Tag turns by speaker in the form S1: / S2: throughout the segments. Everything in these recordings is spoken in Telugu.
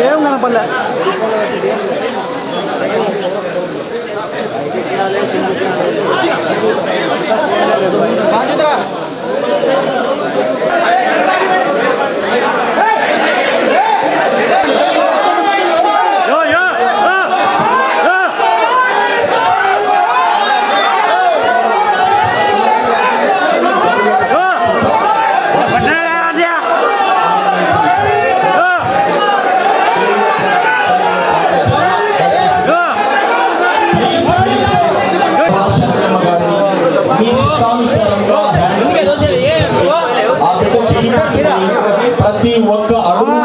S1: ఏం కనపడలే
S2: ఆ బిడ్డ ప్రతి ఒక్క అడుగు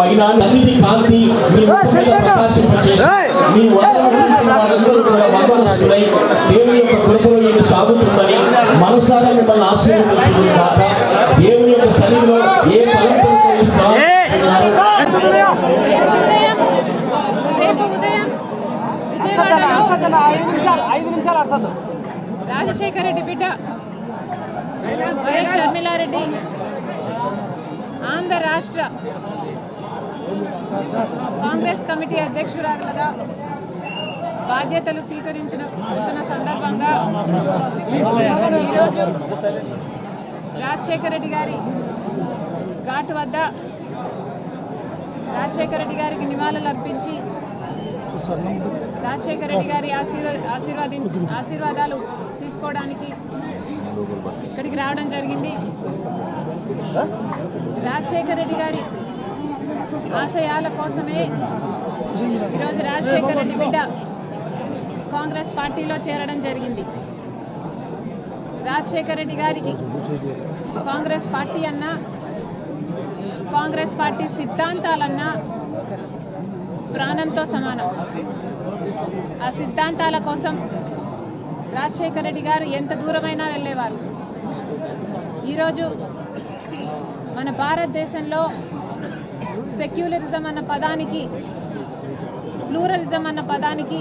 S2: వైనాన్ని అన్నిటి కాంతి మీ ప్రకాశింపచేసి మీ చూసిన వారందరూ కూడా వందనస్తులై దేవుని యొక్క కృపలో ఏమి సాగుతుందని మనసారా మిమ్మల్ని ఆశీర్వదించుకుని కాక దేవుని యొక్క శరీరంలో ఏ తలంపులతో ఈ స్థానం
S1: ఐదు నిమిషాలు అర్థం
S3: రాజశేఖర రెడ్డి బిడ్డ. వైఎస్ షర్మిలారెడ్డి. ఆంధ్ర రాష్ట్ర కాంగ్రెస్ కమిటీ అధ్యక్షురాలుగా బాధ్యతలు స్వీకరించిన ఉంటున్న సందర్భంగా ఈరోజు రాజశేఖర రెడ్డి గారి ఘాటు వద్ద రాజశేఖర రెడ్డి గారికి నివాళులు అర్పించి రాజశేఖర రెడ్డి గారి ఆశీర్వా ఆశీర్వాది ఆశీర్వాదాలు తీసుకోవడానికి ఇక్కడికి రావడం జరిగింది. రాజశేఖర రెడ్డి గారి ఆశయాల కోసమే ఈరోజు రాజశేఖర రెడ్డి బిడ్డ కాంగ్రెస్ పార్టీలో చేరడం జరిగింది. రాజశేఖర రెడ్డి గారికి కాంగ్రెస్ పార్టీ అన్నా కాంగ్రెస్ పార్టీ సిద్ధాంతాలన్నా ప్రాణంతో సమానం. ఆ సిద్ధాంతాల కోసం రాజశేఖర రెడ్డి గారు ఎంత దూరమైనా వెళ్ళేవారు. ఈరోజు మన భారతదేశంలో సెక్యులరిజం అన్న పదానికి ప్లూరలిజం అన్న పదానికి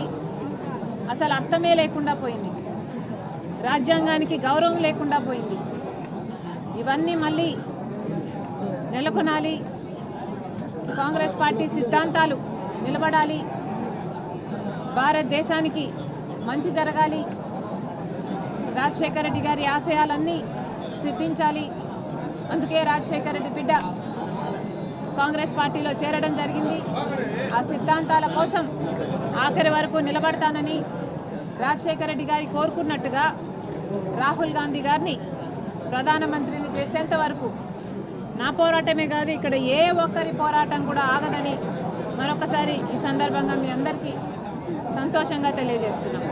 S3: అసలు అర్థమే లేకుండా పోయింది. రాజ్యాంగానికి గౌరవం లేకుండా పోయింది. ఇవన్నీ మళ్ళీ నెలకొనాలి. కాంగ్రెస్ పార్టీ సిద్ధాంతాలు నిలబడాలి. భారతదేశానికి మంచి జరగాలి. రాజశేఖర రెడ్డి గారి ఆశయాలన్నీ సిద్ధించాలి. అందుకే రాజశేఖర రెడ్డి బిడ్డ కాంగ్రెస్ పార్టీలో చేరడం జరిగింది. ఆ సిద్ధాంతాల కోసం ఆఖరి వరకు నిలబడతానని రాజశేఖర రెడ్డి గారి కోరుకున్నట్టుగా రాహుల్ గాంధీ గారిని ప్రధానమంత్రిని చేసేంత వరకు నా పోరాటమే కాదు ఇక్కడ ఏ ఒక్కరి పోరాటం కూడా ఆగదని మరొకసారి ఈ సందర్భంగా మీ అందరికీ సంతోషంగా తెలియజేస్తున్నాం.